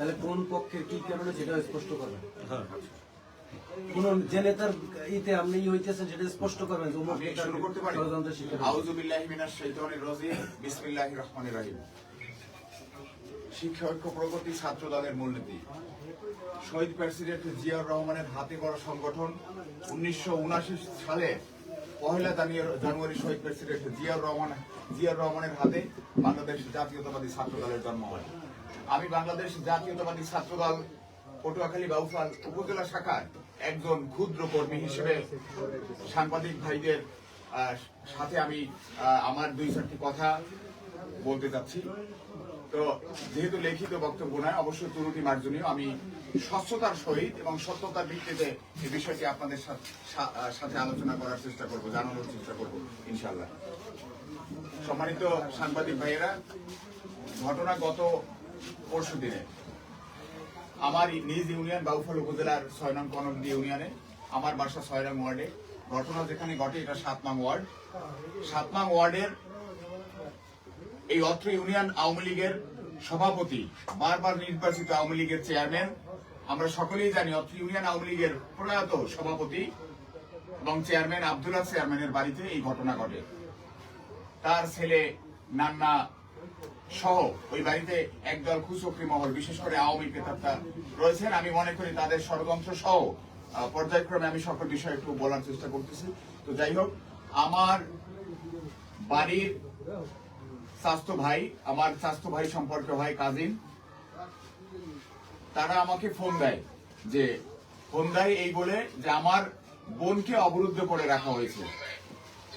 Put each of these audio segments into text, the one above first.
তাহলে কোন পক্ষের কি কারণে সেটা স্পষ্ট করবেন? হ্যাঁ। কোন যে নেতার ইতে আপনি হইতেছেন সেটা স্পষ্ট করবেন আমি শুরু করতে পারি। ষড়যন্ত্রের শিকার হয়েছে। আউযু বিল্লাহি মিনাশ শাইতানির রাজিম। বিসমিল্লাহির রহমানির রহিম। শিক্ষা ঐক্য প্রগতি ছাত্র দলের মূলনীতি। শহীদ প্রেসিডেন্ট জিয়াউর রহমানের হাতে গড়া সংগঠন উনিশশো সালে পহেলা জানুয়ারি- জানুয়ারি শহীদ প্রেসিডেন্ট জিয়াউর রহমান জিয়াউর রহমানের হাতে বাংলাদেশ জাতীয়তাবাদী ছাত্র দলের জন্ম হয়। আমি বাংলাদেশ জাতীয়তাবাদী ছাত্র দল পটুয়াখালী বাউফাল উপজেলা শাখার একজন ক্ষুদ্র কর্মী হিসেবে সাংবাদিক ভাইদের সাথে আমি আমার দুই চারটি কথা বলতে চাচ্ছি। তো যেহেতু লিখিত বক্তব্য নয় অবশ্যই ত্রুটি মার্জনীয়, আমি স্বচ্ছতার সহিত এবং সত্যতার ভিত্তিতে এই বিষয়টি আপনাদের সাথে আলোচনা করার চেষ্টা করব, জানানোর চেষ্টা করব ইনশাল্লাহ সম্মানিত সাংবাদিক ভাইয়েরা, ঘটনা গত পরশু দিনে। আমার নিজ ইউনিয়ন বাউফল উপজেলার ছয় নং কনকদি ইউনিয়নে, আমার বাসা ছয় নং ওয়ার্ডে। ঘটনা যেখানে ঘটে, এটা সাত নং ওয়ার্ড। সাত নং ওয়ার্ডের এই অত্র ইউনিয়ন আওয়ামী লীগের সভাপতি, বারবার নির্বাচিত আওয়ামী লীগের চেয়ারম্যান, আমরা সকলেই জানি অত্র ইউনিয়ন আওয়ামী লীগের প্রয়াত সভাপতি এবং চেয়ারম্যান আব্দুল্লাহ চেয়ারম্যানের বাড়িতে এই ঘটনা ঘটে। তার ছেলে নান্না সহ ওই বাড়িতে একদল কুচক্রি মহল, বিশেষ করে আওয়ামী প্রেতাত্মা রয়েছেন। আমি মনে করি তাদের ষড়যন্ত্র সহ পর্যায়ক্রমে আমি সকল বিষয় একটু বলার চেষ্টা করতেছি। তো যাই হোক, আমার বাড়ির স্বাস্থ্য ভাই, আমার স্বাস্থ্য ভাই সম্পর্কে হয় কাজিন, তারা আমাকে ফোন দেয় যে ফোন দেয় এই বলে যে আমার বোনকে অবরুদ্ধ করে রাখা হয়েছে।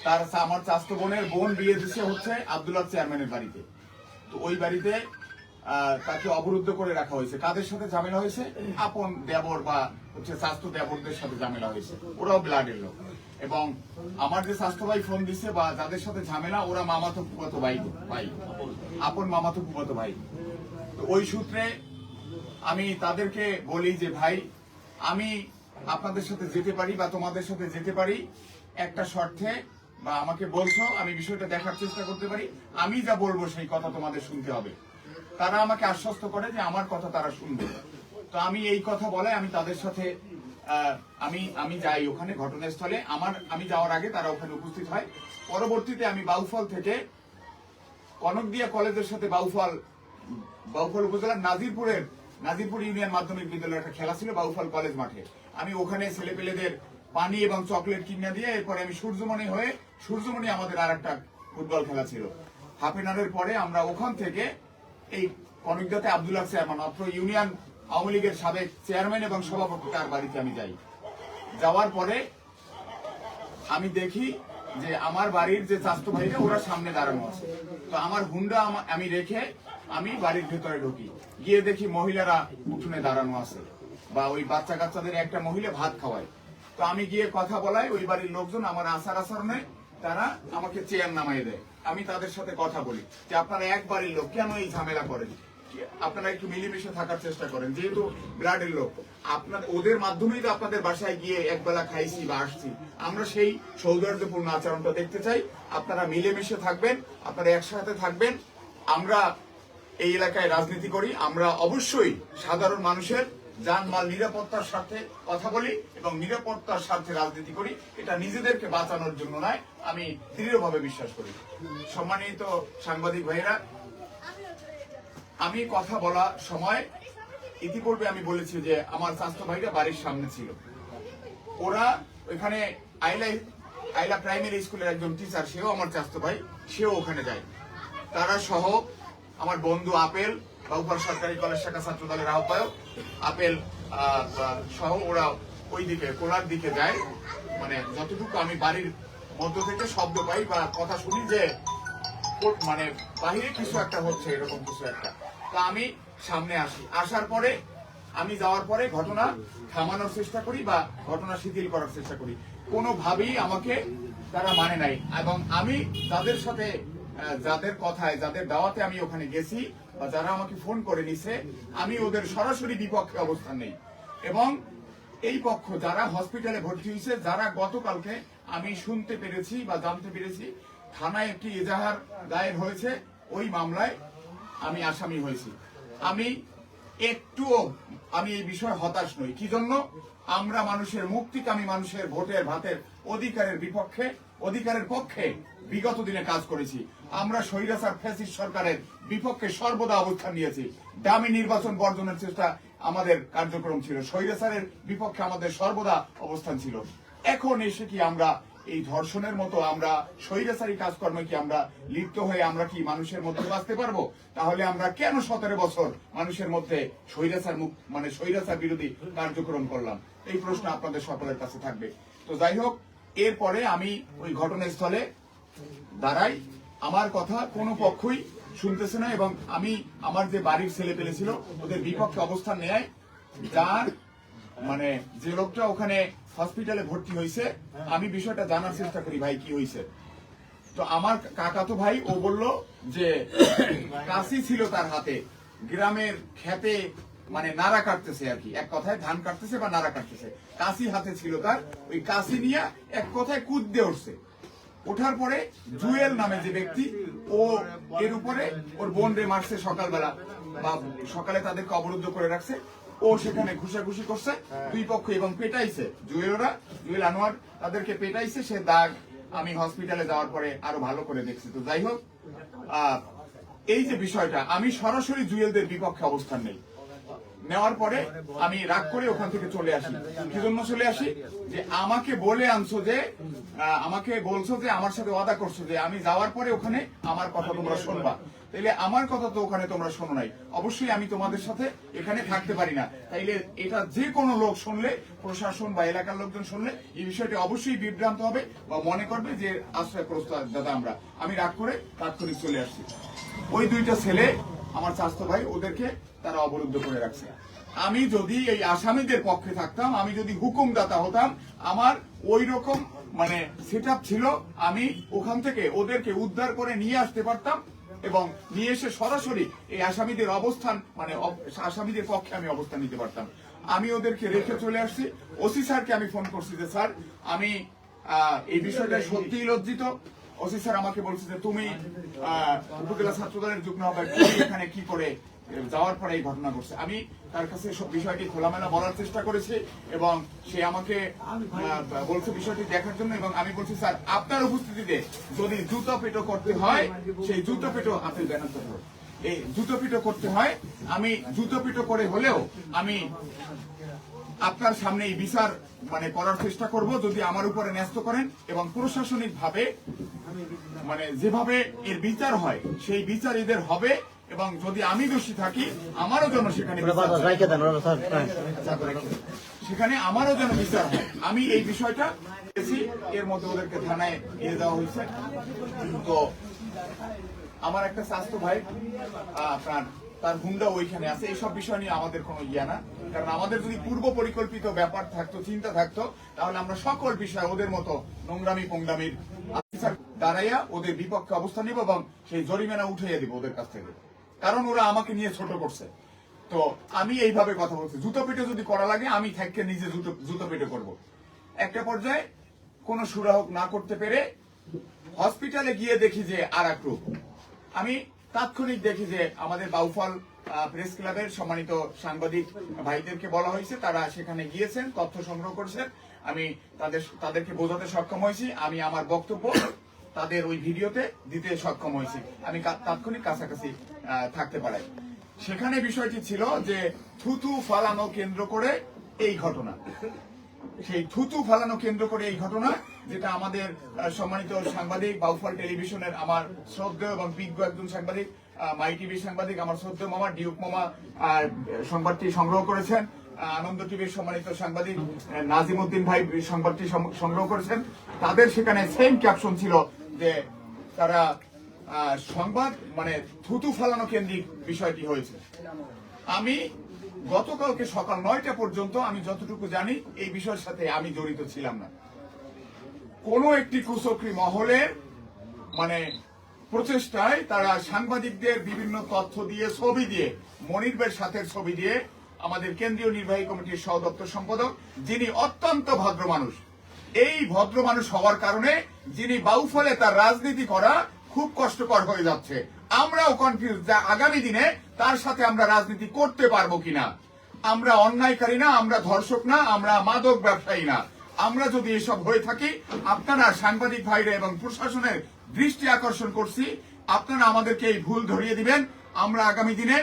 তার আমার স্বাস্থ্য বোনের বোন বিয়ে দিচ্ছে হচ্ছে আব্দুল্লাহ চেয়ারম্যানের বাড়িতে। তো ওই বাড়িতে তাকে অবরুদ্ধ করে রাখা হয়েছে। কাদের সাথে ঝামেলা হয়েছে? আপন দেবর বা হচ্ছে স্বাস্থ্য দেবরদের সাথে ঝামেলা হয়েছে। ওরাও ব্লাডের লোক। এবং আমার যে স্বাস্থ্য ভাই ফোন দিছে বা যাদের সাথে ঝামেলা, ওরা মামাতো ফুফাতো ভাই ভাই। আপন মামাতো ফুফাতো ভাই। তো ওই সূত্রে আমি তাদেরকে বলি যে, ভাই, আমি আপনাদের সাথে যেতে পারি বা তোমাদের সাথে যেতে পারি। একটা শর্তে বা আমাকে বলছো, আমি বিষয়টা দেখার চেষ্টা করতে পারি। আমি যা বলব সেই কথা তোমাদের শুনতে হবে। তারা আমাকে আশ্বস্ত করে যে আমার কথা তারা শুনবে। তো আমি এই কথা বলে আমি তাদের সাথে আমি আমি যাই ওখানে ঘটনাস্থলে। আমার, আমি যাওয়ার আগে তারা ওখানে উপস্থিত হয়। পরবর্তীতে আমি বাউফল থেকে কনকদিয়া কলেজের সাথে বাউফল বাউফল উপজেলার নাজিরপুরের, নাজিরপুর ইউনিয়ন মাধ্যমিক বিদ্যালয়ের একটা খেলা ছিল বাউফল কলেজ মাঠে। আমি ওখানে ছেলেপেলেদের পানি এবং চকলেট কিনে দিয়ে এরপরে আমি সূর্যমণি হয়ে সূর্যমণি আমাদের আর একটা ফুটবল খেলা ছিল। হাফ এন আওয়ারের পরে আমরা ওখান থেকে এই কনকদিয়াতে আব্দুল্লাহ চেয়ারম্যান অত্র ইউনিয়ন আওয়ামী লীগের সাবেক চেয়ারম্যান এবং সভাপতি, তার বাড়িতে আমি যাই। যাওয়ার পরে আমি দেখি যে আমার বাড়ির যে চাস্তো ভাইরা ওরা সামনে দাঁড়ানো আছে। তো আমার হুন্ডা আমা- আমি রেখে আমি বাড়ির ভেতরে ঢুকি। গিয়ে দেখি মহিলারা উঠোনে দাঁড়ানো আছে বা ওই বাচ্চা কাচ্চাদের একটা মহিলা ভাত খাওয়ায়। তো আমি গিয়ে কথা বলাই, ওই বাড়ির লোকজন আমার আসার আচরণে তারা আমাকে চেয়ার নামাই দেয়। আমি তাদের সাথে কথা বলি যে আপনারা এক বাড়ির লোক, কেন এই ঝামেলা করেন? আপনারা একটু মিলেমিশে থাকার চেষ্টা করেন, যেহেতু ব্লাডের লোক। আপনার, ওদের মাধ্যমেই তো আপনাদের বাসায় গিয়ে একবেলা খাইছি বা আসছি। আমরা সেই সৌহার্দ্যপূর্ণ আচরণটা দেখতে চাই। আপনারা মিলেমিশে থাকবেন, আপনারা একসাথে থাকবেন। আমরা এই এলাকায় রাজনীতি করি। আমরা অবশ্যই সাধারণ মানুষের যানমাল নিরাপত্তার সাথে কথা বলি এবং নিরাপত্তার সাথে রাজনীতি করি, এটা নিজেদেরকে বাঁচানোর জন্য নয়, আমি দৃঢ়ভাবে বিশ্বাস করি। সম্মানিত সাংবাদিক ভাইয়েরা, আমি কথা বলা সময়, ইতিপূর্বে আমি বলেছি যে আমার স্বাস্থ্য ভাইরা বাড়ির সামনে ছিল। ওরা ওইখানে আইলা আইলা প্রাইমারি স্কুলের একজন টিচার, সেও আমার স্বাস্থ্য ভাই, সেও ওখানে যায়। তারা সহ আমার বন্ধু আপেল বাবুপাল সরকারি কলেজ শাখা ছাত্র দলের আহ্বায়ক আপেল সহ ওরা ওই দিকে, কোলার দিকে যায়। মানে যতটুকু আমি বাড়ির মধ্য থেকে শব্দ পাই বা কথা শুনি যে মানে বাহিরে কিছু একটা হচ্ছে, এরকম কিছু একটা। তা আমি সামনে আসি। আসার পরে, আমি যাওয়ার পরে ঘটনা থামানোর চেষ্টা করি বা ঘটনা শিথিল করার চেষ্টা করি। কোনোভাবেই আমাকে তারা মানে নাই। এবং আমি যাদের সাথে যাদের কথায়, যাদের দাওয়াতে আমি ওখানে গেছি বা যারা আমাকে ফোন করে নিছে, আমি ওদের সরাসরি বিপক্ষে অবস্থান নেই। এবং এই পক্ষ যারা হসপিটালে ভর্তি হয়েছে, যারা গতকালকে আমি শুনতে পেরেছি বা জানতে পেরেছি, থানায় একটি এজাহার দায়ের হয়েছে, ওই মামলায় আমি আসামি হয়েছি। আমি একটুও, আমি এই বিষয়ে হতাশ নই। কি জন্য? আমরা মানুষের মুক্তিকামী মানুষের ভোটের ভাতের অধিকারের বিপক্ষে অধিকারের পক্ষে বিগত দিনে কাজ করেছি। আমরা স্বৈরাচার ফ্যাসিস্ট সরকারের বিপক্ষে সর্বদা অবস্থান নিয়েছি। দামি নির্বাচন বর্জনের চেষ্টা আমাদের কার্যক্রম ছিল। স্বৈরাচারের বিপক্ষে আমাদের সর্বদা অবস্থান ছিল। এখন এসে কি আমরা এই ধর্ষণের মতো আমরা স্বৈরাচারী কাজকর্মে কি আমরা লিপ্ত হয়ে আমরা কি মানুষের মধ্যে বাঁচতে পারব? তাহলে আমরা কেন সতেরো বছর মানুষের মধ্যে স্বৈরাচার মুখ মানে স্বৈরাচার বিরোধী কার্যক্রম করলাম? এই প্রশ্ন আপনাদের সকলের কাছে থাকবে। তো যাই হোক এরপরে আমি ওই ঘটনাস্থলে দাঁড়াই। আমার কথা কোনো পক্ষই শুনতেছে না এবং আমি আমার যে বাড়ির ছেলে পেলে ছিল, ওদের বিপক্ষে অবস্থান নেয় যার মানে যে লোকটা ওখানে হসপিটালে ভর্তি হয়েছে, আমি বিষয়টা জানার চেষ্টা করি ভাই কি হয়েছে। তো আমার কাকাতো ভাই, ও বলল যে কাশি ছিল তার হাতে। গ্রামের খেতে মানে নাড়া কাটতেছে আর কি। এক কথায় ধান কাটতেছে বা নাড়া কাটতেছে। কাশি হাতে ছিল তার। ওই কাশি নিয়ে এক কথায় কুদ দিয়ে উঠছে ওঠার পরে জুয়েল নামে যে ব্যক্তি, ও এর উপরে ওর বোন রে মারছে সকালবেলা বা সকালে তাদেরকে অবরুদ্ধ করে রাখছে। ও সেখানে ঘুষাঘুষি করছে। দুই পক্ষ এবং পেটাইছে। জুয়েলরা, জুয়েল আনোয়ার তাদেরকে পেটাইছে। সে দাগ আমি হসপিটালে যাওয়ার পরে আরও ভালো করে দেখছি। তো যাই হোক এই যে বিষয়টা, আমি সরাসরি জুয়েলদের বিপক্ষে অবস্থান নেই। নেওয়ার পরে আমি রাগ করে ওখান থেকে চলে আসি। কি জন্য চলে আসি? যে আমাকে বলে আনছো যে আমাকে বলছো যে আমার সাথে ওয়াদা করছ যে আমি যাওয়ার পরে ওখানে আমার কথা তোমরা শুনবা। তাইলে আমার কথা তো ওখানে তোমরা শোনো নাই। অবশ্যই আমি তোমাদের সাথে এখানে থাকতে পারি না। তাইলে এটা যে কোনো লোক শুনলে, প্রশাসন বা এলাকার লোকজন শুনলে এই বিষয়টি অবশ্যই বিভ্রান্ত হবে বা মনে করবে যে আশ্রয় প্রস্তাব দাদা আমরা। আমি রাগ করে তাৎক্ষণিক চলে আসছি ওই দুইটা ছেলে আমার স্বাস্থ্য ভাই ওদেরকে তারা অবরুদ্ধ করে রাখছে। আমি যদি এই আসামিদের পক্ষে থাকতাম, আমি যদি হুকুমদাতা হতাম, আমার ওই রকম মানে সেট ছিল, আমি ওখান থেকে ওদেরকে উদ্ধার করে নিয়ে আসতে পারতাম এবং নিয়ে এসে সরাসরি এই আসামিদের অবস্থান মানে আসামিদের পক্ষে আমি অবস্থান নিতে পারতাম। আমি ওদেরকে রেখে চলে আসছি। ওসি স্যারকে আমি ফোন করছি যে, স্যার, আমি এই বিষয়টা সত্যিই লজ্জিত। ওসি স্যার আমাকে বলছে যে তুমি উপজেলা ছাত্র দলের যুগ্ম আহ্বায়ক এখানে কি করে যাওয়ার পরে এই ঘটনা ঘটছে আমি তার কাছে বিষয়টি খোলামেলা বলার চেষ্টা করেছি এবং সে আমাকে বলছে বিষয়টি দেখার জন্য এবং আমি বলছি, স্যার, আপনার উপস্থিতিতে যদি জুতো পেটো করতে হয়, সেই জুতো পেটো আপনি ব্যানার ধরুন। এই জুতো পিটো করতে হয়, আমি জুতো পিটো করে হলেও আমি আপনার সামনে এই বিচার মানে করার চেষ্টা করব যদি আমার উপরে ন্যস্ত করেন এবং প্রশাসনিক ভাবে মানে যেভাবে এর বিচার হয় সেই বিচার এদের হবে এবং যদি আমি দোষী থাকি আমারও যেন সেখানে হয়। সেখানে আমারও যেন বিচার হয়। আমি এই বিষয়টা এর মধ্যে ওদেরকে থানায় নিয়ে দেওয়া হয়েছে। তো আমার একটা স্বাস্থ্য ভাই আপনার তার হুন্ডা ওইখানে আছে। এইসব বিষয় নিয়ে আমাদের কোনো ইয়া না। কারণ আমাদের যদি পূর্ব পরিকল্পিত ব্যাপার থাকতো, চিন্তা থাকতো, তাহলে আমরা সকল বিষয় ওদের মতো নোংরামি পোংরামির দাঁড়াইয়া ওদের বিপক্ষে অবস্থান নিব এবং সেই জরিমানা উঠাইয়া দিব ওদের কাছ থেকে। কারণ ওরা আমাকে নিয়ে ছোট করছে। তো আমি এইভাবে কথা বলছি। জুতো পেটে যদি করা লাগে, আমি থাকতে নিজে জুতো জুতো পেটে করব। একটা পর্যায়ে কোনো সুরাহক না করতে পেরে হসপিটালে গিয়ে দেখি যে আর এক আমি তাৎক্ষণিক দেখি যে আমাদের বাউফল প্রেস ক্লাবের সম্মানিত সাংবাদিক ভাইদেরকে বলা হয়েছে, তারা সেখানে গিয়েছেন, তথ্য সংগ্রহ করছেন। আমি তাদের, তাদেরকে বোঝাতে সক্ষম হয়েছি। আমি আমার বক্তব্য তাদের ওই ভিডিওতে দিতে সক্ষম হয়েছি। আমি তাৎক্ষণিক কাছাকাছি থাকতে পারাই। সেখানে বিষয়টি ছিল যে থুতু ফালানো কেন্দ্র করে এই ঘটনা। সেই থুতু ফালানো কেন্দ্র করে এই ঘটনা, যেটা আমাদের সম্মানিত সাংবাদিক, বাউফল টেলিভিশনের আমার শ্রদ্ধেয় এবং বিজ্ঞ একজন সাংবাদিক মাই টিভি সাংবাদিক, আমার শ্রদ্ধেয় মামা, ডিউক মামা সংবাদটি সংগ্রহ করেছেন। আনন্দ টিভির সম্মানিত সাংবাদিক নাজিম উদ্দিন ভাই সংবাদটি সংগ্রহ করেছেন। তাদের সেখানে সেম ক্যাপশন ছিল যে তারা সংবাদ মানে থুতু ফালানো কেন্দ্রিক বিষয়টি হয়েছে। আমি গতকালকে সকাল নয়টা পর্যন্ত আমি যতটুকু জানি, এই বিষয়ের সাথে আমি জড়িত ছিলাম না। কোনো একটি কুচক্রি মহলের মানে প্রচেষ্টায় তারা সাংবাদিকদের বিভিন্ন তথ্য দিয়ে, ছবি দিয়ে মনিরবের সাথে ছবি দিয়ে আমাদের কেন্দ্রীয় নির্বাহী কমিটির সহদপ্তর সম্পাদক, যিনি অত্যন্ত ভদ্র মানুষ, এই ভদ্র মানুষ হওয়ার কারণে যিনি বাউফলে তার রাজনীতি করা খুব কষ্টকর হয়ে যাচ্ছে। আমরাও কনফিউজ যে আগামী দিনে তার সাথে আমরা রাজনীতি করতে পারব কিনা। আমরা অন্যায়কারী না, আমরা ধর্ষক না, আমরা মাদক ব্যবসায়ী না। আমরা যদি এসব হয়ে থাকি, আপনারা সাংবাদিক ভাইরা এবং প্রশাসনের দৃষ্টি আকর্ষণ করছি, আপনারা আমাদেরকে এই ভুল ধরিয়ে দিবেন। আমরা আগামী দিনে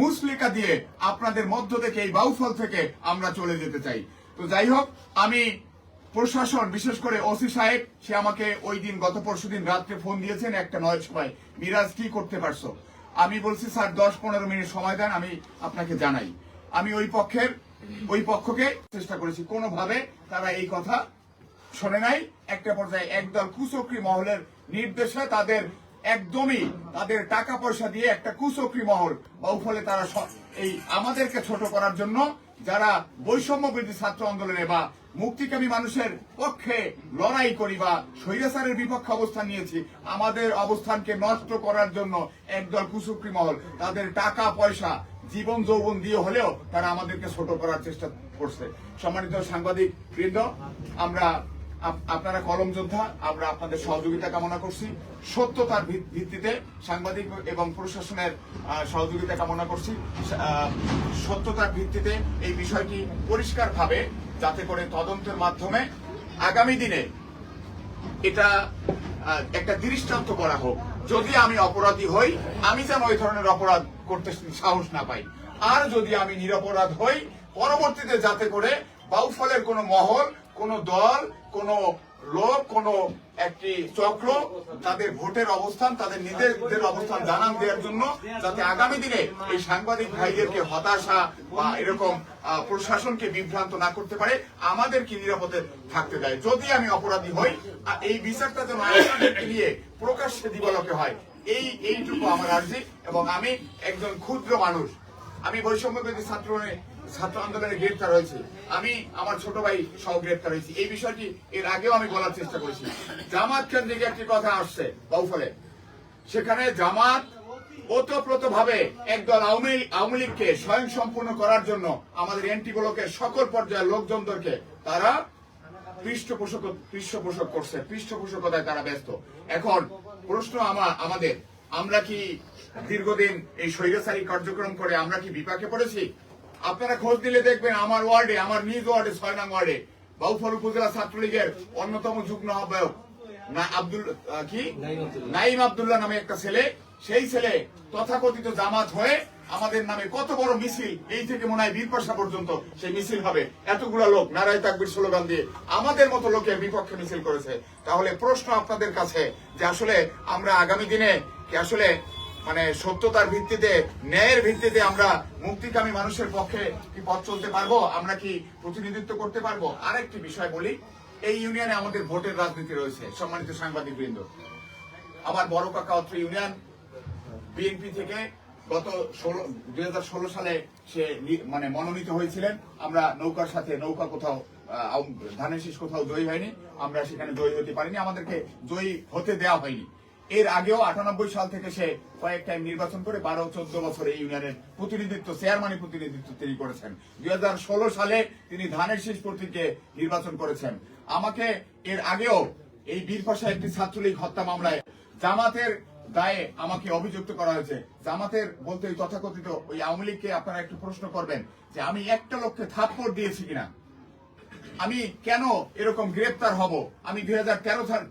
মুসলিকা দিয়ে আপনাদের মধ্য থেকে এই বাউফল থেকে আমরা চলে যেতে চাই। তো যাই হোক, আমি প্রশাসন, বিশেষ করে ওসি সাহেব, সে আমাকে ওই দিন, গত পরশু দিন রাত্রে ফোন দিয়েছেন একটা নয় সময় মিরাজ, কি করতে পারছ? আমি বলছি, স্যার, দশ পনেরো মিনিট সময় দেন, আমি আপনাকে জানাই। আমি ওই পক্ষের, ওই পক্ষকে চেষ্টা করেছি। কোনোভাবে তারা এই কথা শোনে নাই। একটা পর্যায়ে একদল কুচক্রি মহলের নির্দেশে তাদের একদমই তাদের টাকা পয়সা দিয়ে একটা কুচক্রি মহল ফলে তারা এই আমাদেরকে ছোট করার জন্য যারা বৈষম্য বৃদ্ধি ছাত্র আন্দোলনে বা মুক্তিকামী মানুষের পক্ষে লড়াই করি বা স্বৈরাচারের বিপক্ষে অবস্থান নিয়েছি, আমাদের অবস্থানকে নষ্ট করার জন্য একদল কুচক্রি মহল, তাদের টাকা, পয়সা, জীবন, যৌবন দিয়ে হলেও তারা আমাদেরকে ছোট করার চেষ্টা করছে। সম্মানিত সাংবাদিক বৃন্দ আমরা আপনারা কলম যোদ্ধা, আমরা আপনাদের সহযোগিতা কামনা করছি। সত্যতার ভিত- ভিত্তিতে সাংবাদিক এবং প্রশাসনের সহযোগিতা কামনা করছি। সত্যতার ভিত্তিতে এই বিষয়টি পরিষ্কারভাবে যাতে করে তদন্তের মাধ্যমে আগামী দিনে এটা একটা দৃষ্টান্ত করা হোক। যদি আমি অপরাধী হই, আমি যেন ওই ধরনের অপরাধ করতে সাহস না পাই। আর যদি আমি নিরপরাধ হই, পরবর্তীতে যাতে করে বাউফলের কোনো মহল কোনো দল, কোনো লোক, কোনো একটি চক্র তাদের ভোটের অবস্থান, তাদের নিজেদের অবস্থান জানান দেওয়ার জন্য যাতে আগামী দিনে এই সাংবাদিক ভাইদেরকে হতাশা বা এরকম প্রশাসনকে বিভ্রান্ত না করতে পারে, আমাদেরকে নিরাপদে থাকতে দেয়। যদি আমি অপরাধী হই এই বিচারটা যেন আপনাদেরকে নিয়ে প্রকাশ্যে দিবালকে হয়, এই, এইটুকু আমার আর্জি এবং আমি একজন ক্ষুদ্র মানুষ। আমি বৈষম্যবাদী ছাত্র ছাত্র আন্দোলনে গ্রেপ্তার হয়েছি। আমি আমার ছোট ভাই সহ গ্রেপ্তার হয়েছি। এই বিষয়টি এর আগেও আমি বলার চেষ্টা করেছি। জামাত কেন্দ্রিক একটি কথা আসছে বাউফলে। সেখানে জামাত ওতপ্রোত ভাবে একদল আওয়ামী আওয়ামী লীগকে স্বয়ং সম্পূর্ণ করার জন্য আমাদের এন্টি ব্লকের সকল পর্যায়ের লোকজনদেরকে তারা পৃষ্ঠপোষক পৃষ্ঠপোষক করছে। পৃষ্ঠপোষকতায় তারা ব্যস্ত। এখন প্রশ্ন আমা- আমাদের, আমরা কি দীর্ঘদিন এই স্বৈরাচারী কার্যক্রম করে আমরা কি বিপাকে পড়েছি? আপনারা খোঁজ দিলে দেখবেন আমার ওয়ার্ডে, আমার নিজ ওয়ার্ডে ছয় নং ওয়ার্ডে, বাউফল উপজেলা ছাত্রলীগের অন্যতম যুগ্ম আহ্বায়ক আব্দুল কি? নাইম আব্দুল্লাহ নামে একটা ছেলে, সেই ছেলে তথাকথিত জামাত হয়ে আমাদের নামে কত বড় মিছিল, এই থেকে মনে হয় বীরপাশা পর্যন্ত সেই মিছিল হবে। এতগুলো লোক, নারায় তাকবির স্লোগান দিয়ে আমাদের মতো লোকের বিপক্ষে মিছিল করেছে। তাহলে প্রশ্ন আপনাদের কাছে যে আসলে আমরা আগামী দিনে আসলে মানে সত্যতার ভিত্তিতে, ন্যায়ের ভিত্তিতে আমরা মুক্তিকামী মানুষের পক্ষে কি পথ চলতে পারব? আমরা কি প্রতিনিধিত্ব করতে পারব? আরেকটি বিষয় বলি, এই ইউনিয়নে আমাদের ভোটের রাজনীতি রয়েছে, সম্মানিত সাংবাদিক বৃন্দ আমার বড় কাকা অত্র ইউনিয়ন, বিএনপি থেকে গত ষোলো, দুই সালে সে মানে মনোনীত হয়েছিলেন। আমরা নৌকার সাথে নৌকা কোথাও ধানের শীষ কোথাও জয়ী হয়নি। আমরা সেখানে জয়ী হতে পারিনি। আমাদেরকে জয়ী হতে দেওয়া হয়নি। এর আগেও আটানব্বই সাল থেকে সে কয়েক টাইম নির্বাচন করে বারো, চোদ্দ বছর এই ইউনিয়নের প্রতিনিধিত্ব চেয়ারম্যানের প্রতিনিধিত্ব তিনি করেছেন। দুই সালে তিনি ধানের শীষ প্রতীকে নির্বাচন করেছেন। আমাকে এর আগেও এই বীরপাশা একটি ছাত্রলীগ হত্যা মামলায় জামাতের দায়ে আমাকে অভিযুক্ত করা হয়েছে। জামাতের বলতে ওই তথাকথিত ওই আওয়ামী লীগকে আপনারা একটু প্রশ্ন করবেন যে আমি একটা লোককে থাপ্পড় দিয়েছি কিনা? আমি কেন এরকম গ্রেপ্তার হব? আমি দুই হাজার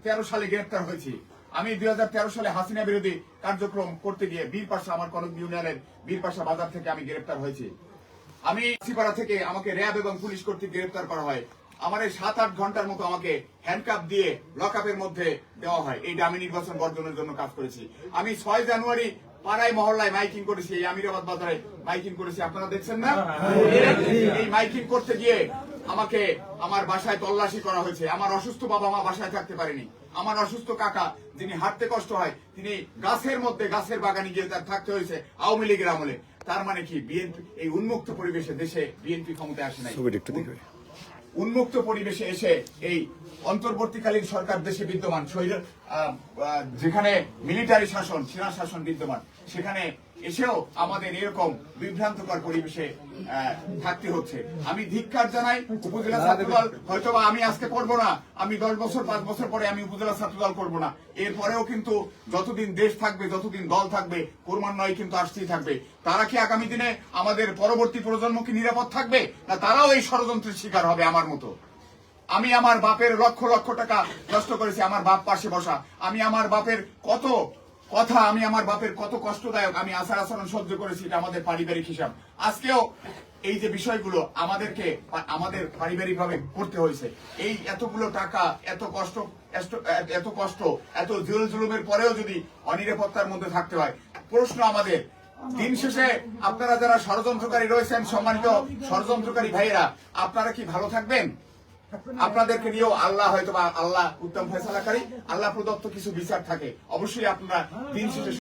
তেরো সালে গ্রেপ্তার হয়েছি। আমি দুই সালে হাসিনা বিরোধী কার্যক্রম করতে গিয়ে বীরপাশা আমার কনক ইউনিয়নের বীরপাশা বাজার থেকে আমি গ্রেপ্তার হয়েছি। আমি সিপাড়া থেকে আমাকে র্যাব এবং পুলিশ কর্তৃক গ্রেপ্তার করা হয়। আমার এই সাত আট ঘণ্টার মতো আমাকে হ্যান্ডকাপ দিয়ে লকআপের মধ্যে দেওয়া হয়। এই ডামি নির্বাচন বর্জনের জন্য কাজ করেছি। আমি ছয় জানুয়ারি পাড়ায় মহল্লায় মাইকিং করেছি। এই আমিরাবাদ বাজারে মাইকিং করেছি। আপনারা দেখছেন না? এই মাইকিং করতে গিয়ে আমাকে আমার বাসায় তল্লাশি করা হয়েছে। আমার অসুস্থ বাবা মা বাসায় থাকতে পারেনি। আমার অসুস্থ কাকা যিনি হাঁটতে কষ্ট হয় তিনি গাছের মধ্যে গাছের বাগানে গিয়ে তার থাকতে হয়েছে আওয়ামী লীগের আমলে। তার মানে কি বিএনপি এই উন্মুক্ত পরিবেশে দেশে বিএনপি ক্ষমতায় আসে নাই। উন্মুক্ত পরিবেশে এসে এই অন্তর্বর্তীকালীন সরকার দেশে বিদ্যমান যেখানে মিলিটারি শাসন সেনা শাসন বিদ্যমান সেখানে এসেও আমাদের এরকম বিভ্রান্তকর পরিবেশে থাকতে হচ্ছে। আমি ধিক্কার জানাই উপজেলা ছাত্রদল হয়তোবা আমি আজকে করব না আমি দশ বছর পাঁচ বছর পরে আমি উপজেলা ছাত্রদল করব না। এরপরেও কিন্তু যতদিন দেশ থাকবে যতদিন দল থাকবে ক্রমান্বয়ে কিন্তু আসতেই থাকবে। তারা কি আগামী দিনে আমাদের পরবর্তী প্রজন্ম কি নিরাপদ থাকবে? না তারাও এই ষড়যন্ত্রের শিকার হবে আমার মতো। আমি আমার বাপের লক্ষ লক্ষ টাকা নষ্ট করেছি আমার বাপ পাশে বসা। আমি আমার বাপের কত কথা আমি আমার বাপের কত কষ্টদায়ক, আমি আচার আচরণ সহ্য করেছি, এটা আমাদের পারিবারিক হিসাব। আজকেও এই যে বিষয়গুলো আমাদেরকে, আমাদের পারিবারিক ভাবে করতে হয়েছে। এই এতগুলো টাকা, এত কষ্ট এত- এত কষ্ট, এত জুল জুলুমের পরেও যদি অনিরাপত্তার মধ্যে থাকতে হয়, প্রশ্ন আমাদের। দিন শেষে আপনারা যারা ষড়যন্ত্রকারী রয়েছেন, সম্মানিত ষড়যন্ত্রকারী ভাইয়েরা, আপনারা কি ভালো থাকবেন? আপনাদেরকে নিয়েও আল্লাহ হয়তো আল্লাহ উত্তম ফেসালাকারী আল্লাহ প্রদত্ত কিছু বিচার থাকে। অবশ্যই আপনারা শেষে